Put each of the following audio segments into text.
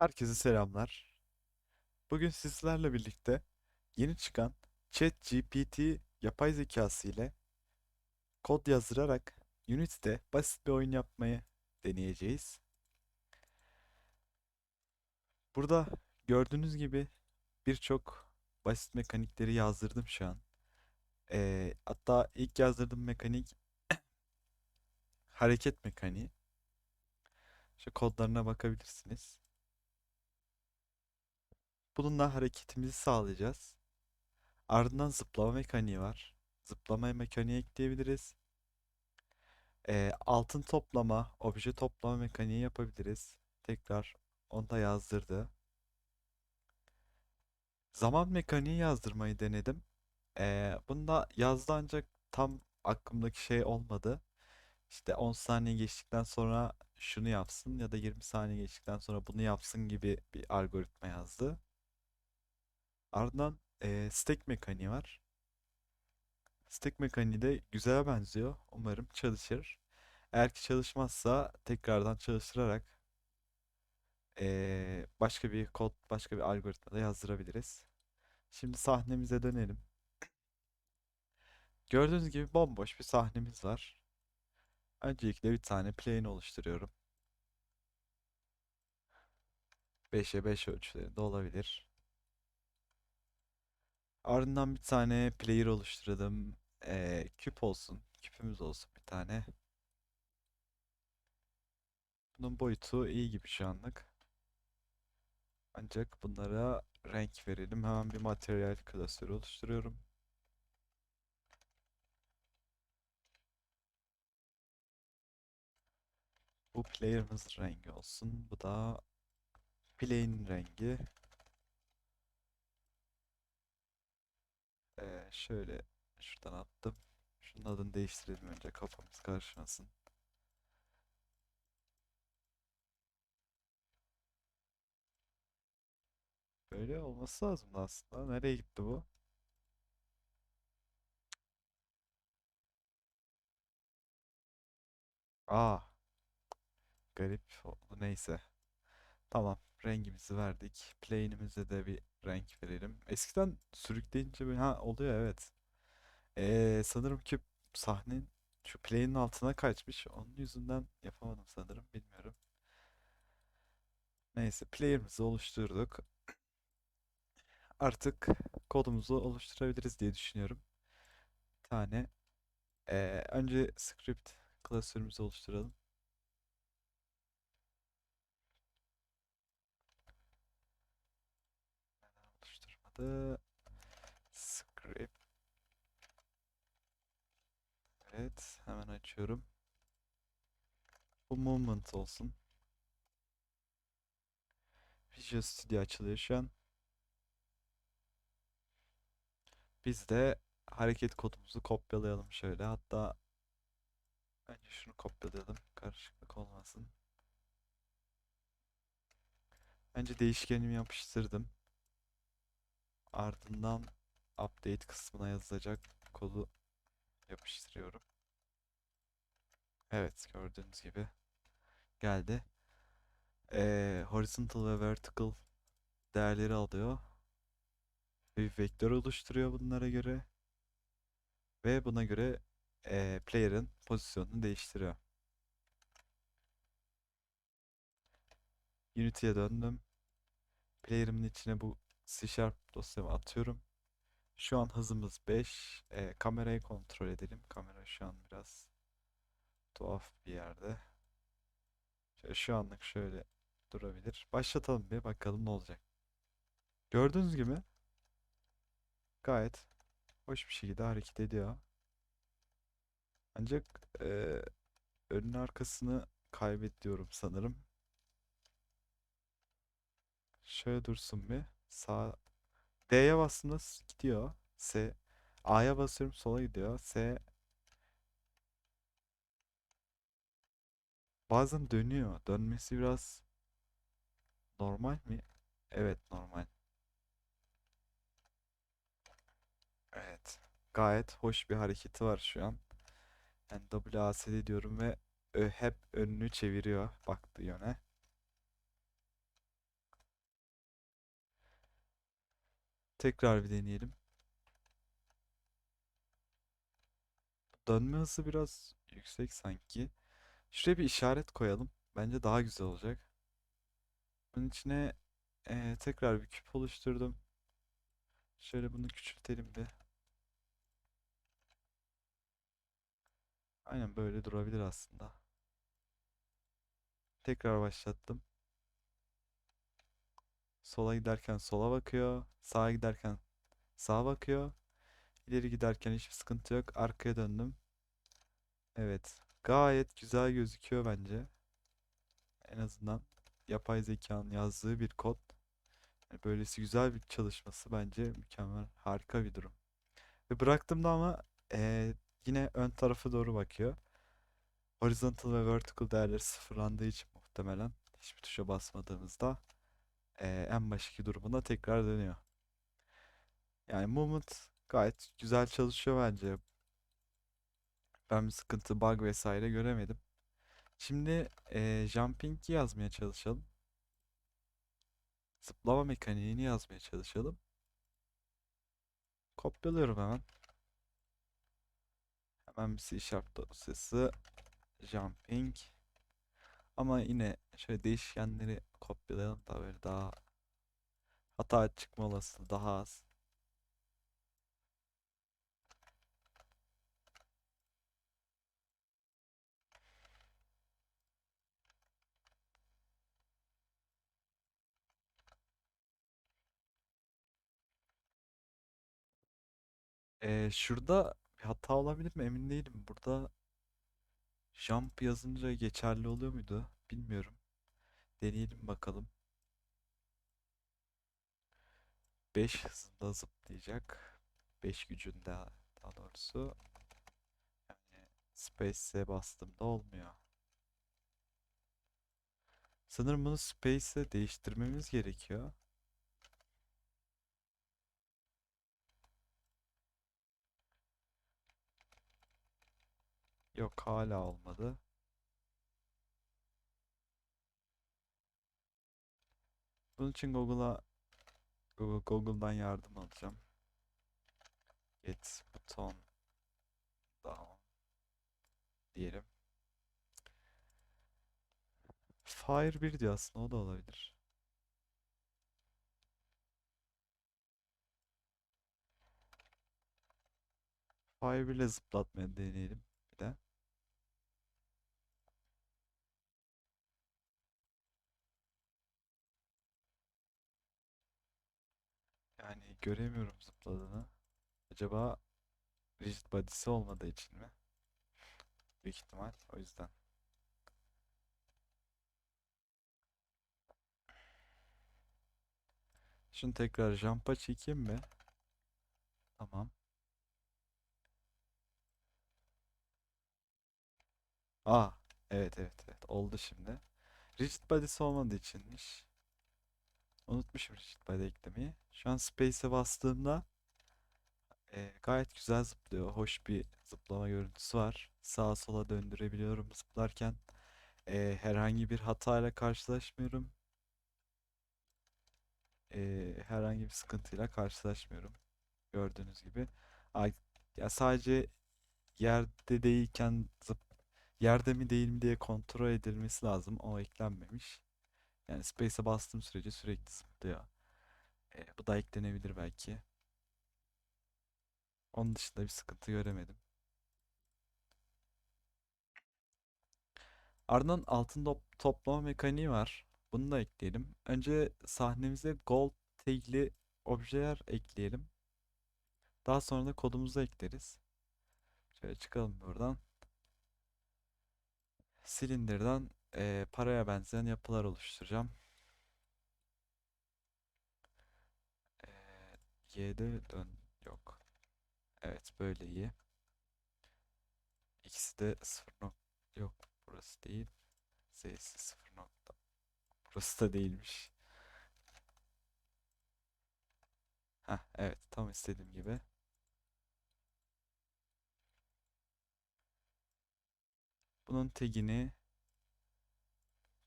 Herkese selamlar. Bugün sizlerle birlikte yeni çıkan ChatGPT yapay zekası ile kod yazdırarak Unity'de basit bir oyun yapmayı deneyeceğiz. Burada gördüğünüz gibi birçok basit mekanikleri yazdırdım şu an. Ee, hatta ilk yazdırdığım mekanik hareket mekaniği. Şu kodlarına bakabilirsiniz. Bununla hareketimizi sağlayacağız. Ardından zıplama mekaniği var. Zıplama mekaniği ekleyebiliriz. Ee, altın toplama, obje toplama mekaniği yapabiliriz. Tekrar onu da yazdırdı. Zaman mekaniği yazdırmayı denedim. Ee, bunu da yazdı ancak tam aklımdaki şey olmadı. İşte 10 saniye geçtikten sonra şunu yapsın ya da 20 saniye geçtikten sonra bunu yapsın gibi bir algoritma yazdı. Ardından eee stack mekaniği var. Stack mekaniği de güzel benziyor. Umarım çalışır. Eğer ki çalışmazsa tekrardan çalıştırarak eee, başka bir kod, başka bir algoritma da yazdırabiliriz. Şimdi sahnemize dönelim. Gördüğünüz gibi bomboş bir sahnemiz var. Öncelikle bir tane plane oluşturuyorum. 5'e 5 ölçülerinde olabilir. Ardından bir tane player oluşturalım. Ee, küp olsun. Küpümüz olsun bir tane. Bunun boyutu iyi gibi şu anlık. Ancak bunlara renk verelim. Hemen bir materyal klasörü oluşturuyorum. Bu player'ımız rengi olsun. Bu da plane'in rengi. Ee, şöyle şuradan attım. Şunun adını değiştirelim önce kafamız karışmasın. Böyle olması lazım aslında. Nereye gitti bu? Aa, garip oldu. Neyse. Tamam. Rengimizi verdik. Plane'imize de bir renk verelim. Eskiden sürükleyince böyle ha oluyor evet. Ee, sanırım ki sahnenin şu play'in altına kaçmış. Onun yüzünden yapamadım sanırım. Bilmiyorum. Neyse player'ımızı oluşturduk. Artık kodumuzu oluşturabiliriz diye düşünüyorum. Bir tane. ee, önce script klasörümüzü oluşturalım. Oluşturmadı. Script. Evet. Hemen açıyorum. Bu movement olsun. Visual Studio açılıyor şu an. Biz de hareket kodumuzu kopyalayalım şöyle. Hatta önce şunu kopyalayalım. Karışıklık olmasın. Önce değişkenimi yapıştırdım. Ardından update kısmına yazılacak kodu yapıştırıyorum. Evet gördüğünüz gibi geldi. Ee, horizontal ve vertical değerleri alıyor. Bir vektör oluşturuyor bunlara göre. Ve buna göre ee, player'ın pozisyonunu değiştiriyor. Unity'ye döndüm. Player'ımın içine bu C Sharp dosyamı atıyorum. Şu an hızımız 5. Ee, kamerayı kontrol edelim. Kamera şu an biraz tuhaf bir yerde. Şöyle şu anlık şöyle durabilir. Başlatalım bir bakalım ne olacak. Gördüğünüz gibi gayet hoş bir şekilde hareket ediyor. Ancak eee önün arkasını kaybediyorum sanırım. Şöyle dursun bir. Sağ D'ye bastığımda gidiyor. S A'ya basıyorum sola gidiyor. S bazen dönüyor. Dönmesi biraz normal mi? Evet normal. Evet. Gayet hoş bir hareketi var şu an. Yani WASD diyorum ve hep önünü çeviriyor baktığı yöne. Tekrar bir deneyelim. Dönme hızı biraz yüksek sanki. Şuraya bir işaret koyalım. Bence daha güzel olacak. Bunun içine eee, tekrar bir küp oluşturdum. Şöyle bunu küçültelim bir. Aynen böyle durabilir aslında. Tekrar başlattım. Sola giderken sola bakıyor. Sağa giderken sağa bakıyor. İleri giderken hiçbir sıkıntı yok. Arkaya döndüm. Evet. Gayet güzel gözüküyor bence. En azından yapay zekanın yazdığı bir kod. Yani böylesi güzel bir çalışması bence mükemmel, harika bir durum. Ve bıraktığımda ama eee, yine ön tarafa doğru bakıyor. Horizontal ve vertical değerleri sıfırlandığı için muhtemelen hiçbir tuşa basmadığımızda eee, en baştaki durumuna tekrar dönüyor. Yani movement gayet güzel çalışıyor bence. Ben bir sıkıntı, bug vesaire göremedim. Şimdi eee jumping yazmaya çalışalım. Zıplama mekaniğini yazmaya çalışalım. Kopyalıyorum hemen. Hemen bir C Sharp dosyası jumping. Ama yine şöyle değişkenleri kopyalayalım da böyle daha hata çıkma olasılığı daha az. Ee, şurada bir hata olabilir mi emin değilim. Burada jump yazınca geçerli oluyor muydu? Bilmiyorum. Deneyelim bakalım. 5 hızında zıplayacak. 5 gücünde daha doğrusu. Yani Space'e bastığımda olmuyor. Sanırım bunu Space'e değiştirmemiz gerekiyor. Yok hala olmadı. Bunun için Google'a Google, Google'dan yardım alacağım. Get buton down diyelim. Fire 1 diyor aslında o da olabilir. Fire 1 ile zıplatmaya deneyelim bir de. Yani göremiyorum zıpladığını. Acaba rigid body'si olmadığı için mi? Büyük ihtimal o yüzden. Şunu tekrar jump'a çekeyim mi? Tamam. Aa, evet evet evet oldu şimdi. Rigid body'si olmadığı içinmiş. Unutmuşum rigid body eklemeyi. Şu an space'e bastığımda e, gayet güzel zıplıyor. Hoş bir zıplama görüntüsü var. Sağa sola döndürebiliyorum zıplarken. E, herhangi bir hatayla karşılaşmıyorum. E, herhangi bir sıkıntıyla karşılaşmıyorum. Gördüğünüz gibi. Ay, ya sadece yerde değilken zıp yerde mi değil mi diye kontrol edilmesi lazım. O eklenmemiş. Yani space'e bastığım sürece sürekli zıplıyor. E, bu da eklenebilir belki. Onun dışında bir sıkıntı göremedim. Ardından altın top- toplama mekaniği var. Bunu da ekleyelim. Önce sahnemize gold tag'li objeler ekleyelim. Daha sonra da kodumuzu ekleriz. Şöyle çıkalım buradan. Silindirden eee, paraya benzeyen yapılar oluşturacağım. Eee Y'de dön yok. Evet böyle iyi. İkisi de 0 nokta yok burası değil. Z'si 0 nokta. Burası da değilmiş. Heh, evet tam istediğim gibi. Bunun tagini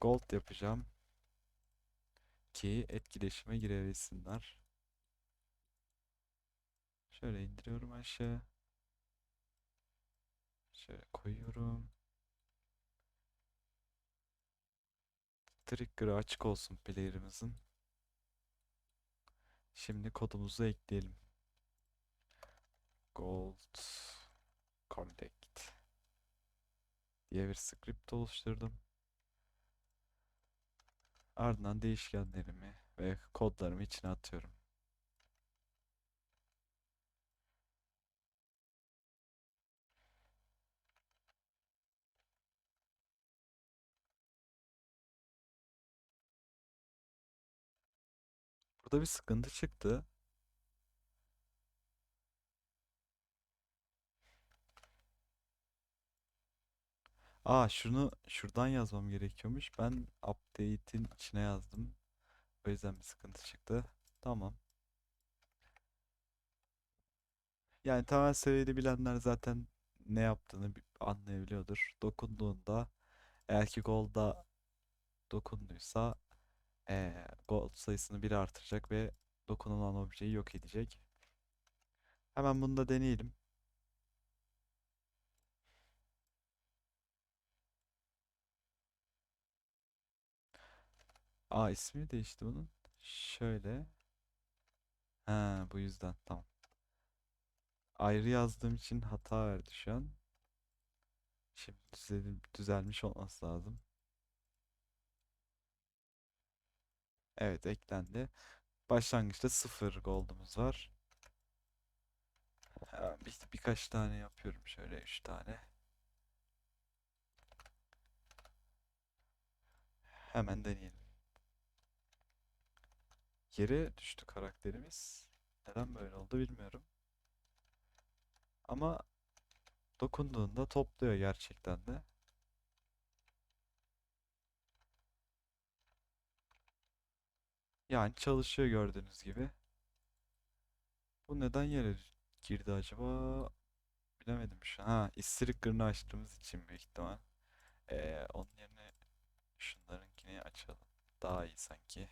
gold yapacağım ki etkileşime girebilsinler. Şöyle indiriyorum aşağı. Şöyle koyuyorum. Trigger'ı açık olsun player'ımızın. Şimdi kodumuzu ekleyelim. Gold Collect diye bir script oluşturdum. Ardından değişkenlerimi ve kodlarımı içine atıyorum. Burada bir sıkıntı çıktı. Aa şunu şuradan yazmam gerekiyormuş. Ben update'in içine yazdım. O yüzden bir sıkıntı çıktı. Tamam. Yani temel seviyede bilenler zaten ne yaptığını bi- anlayabiliyordur. Dokunduğunda eğer ki golda dokunduysa eee gol sayısını bir artıracak ve dokunulan objeyi yok edecek. Hemen bunu da deneyelim. Aa ismi değişti bunun. Şöyle. Ha bu yüzden tamam. Ayrı yazdığım için hata verdi şu an. Şimdi düzelim, düzelmiş olması lazım. Evet eklendi. Başlangıçta sıfır gold'umuz var. Bir, birkaç tane yapıyorum şöyle üç tane. Hemen deneyelim. Yere düştü karakterimiz. Neden böyle oldu bilmiyorum. Ama dokunduğunda topluyor gerçekten de. Yani çalışıyor gördüğünüz gibi. Bu neden yere girdi acaba? Bilemedim şu an. Ha, istiriklerini açtığımız için büyük ihtimal. Ee, onun yerine şunlarınkini açalım. Daha iyi sanki.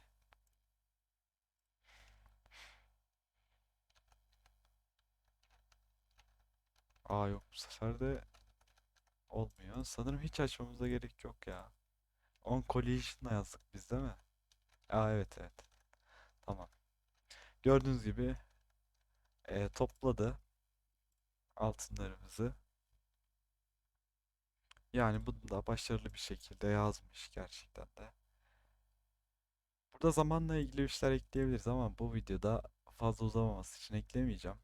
Aa yok bu sefer de olmuyor. Sanırım hiç açmamıza gerek yok ya. On collision'la yazdık biz değil mi? Aa evet evet. Tamam. Gördüğünüz gibi e, topladı altınlarımızı. Yani bunu da başarılı bir şekilde yazmış gerçekten de. Burada zamanla ilgili işler ekleyebiliriz ama bu videoda fazla uzamaması için eklemeyeceğim.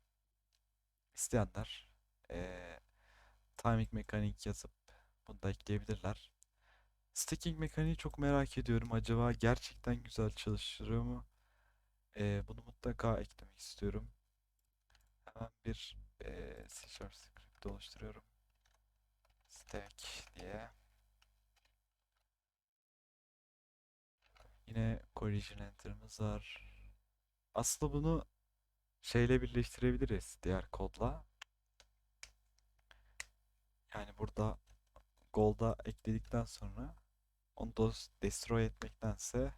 İsteyenler eee timing mekanik yazıp bunu da ekleyebilirler. Stacking mekaniği çok merak ediyorum. Acaba gerçekten güzel çalışıyor mu? Eee, bunu mutlaka eklemek istiyorum. Hemen bir eee C Sharp script oluşturuyorum. Stack diye. Yine collision enter'ımız var. Aslında bunu şeyle birleştirebiliriz diğer kodla. Yani burada Gold'a ekledikten sonra onu dos- destroy etmektense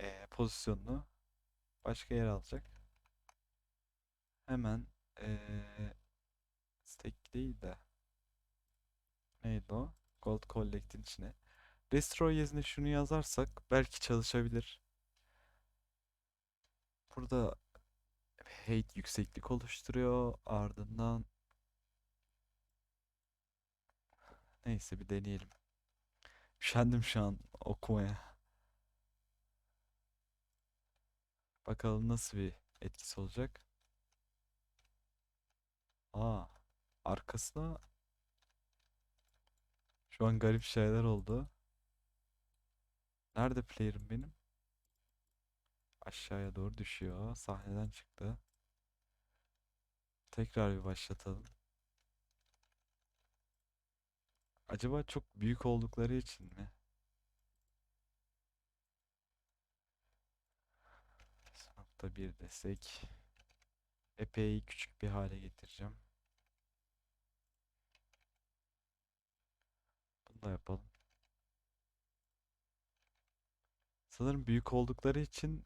eee, pozisyonunu başka yere alacak. Hemen eee stack değil de neydi o? Gold Collect'in içine. Destroy yerine şunu yazarsak belki çalışabilir. Burada hate yükseklik oluşturuyor. Ardından neyse bir deneyelim. Üşendim şu an okumaya. Bakalım nasıl bir etkisi olacak. Aa, arkasına şu an garip şeyler oldu. Nerede player'ım benim? Aşağıya doğru düşüyor. Sahneden çıktı. Tekrar bir başlatalım. Acaba çok büyük oldukları için mi? Nokta bir desek. Epey küçük bir hale getireceğim. Bunu da yapalım. Sanırım büyük oldukları için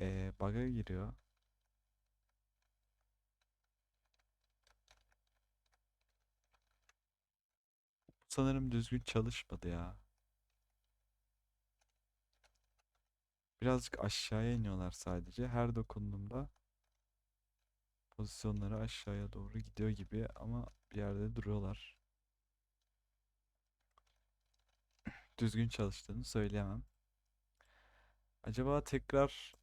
eee bug'a giriyor. Sanırım düzgün çalışmadı ya. Birazcık aşağıya iniyorlar sadece. Her dokunduğumda pozisyonları aşağıya doğru gidiyor gibi ama bir yerde duruyorlar. Düzgün çalıştığını söyleyemem. Acaba tekrar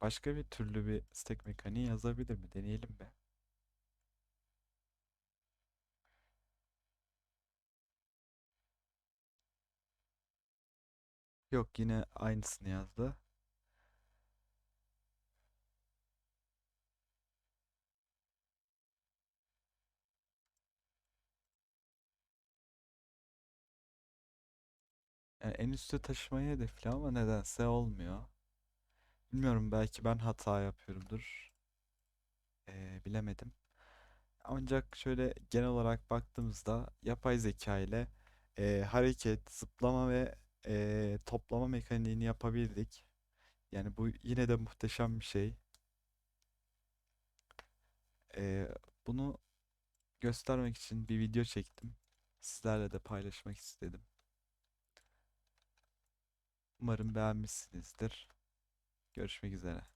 başka bir türlü bir stack mekaniği yazabilir mi? Deneyelim be. Yok yine aynısını yazdı. Yani en üste taşımayı hedefli ama nedense olmuyor. Bilmiyorum belki ben hata yapıyorumdur. Ee, bilemedim. Ancak şöyle genel olarak baktığımızda yapay zeka ile e, hareket, zıplama ve e, toplama mekaniğini yapabildik. Yani bu yine de muhteşem bir şey. E, bunu göstermek için bir video çektim. Sizlerle de paylaşmak istedim. Umarım beğenmişsinizdir. Görüşmek üzere.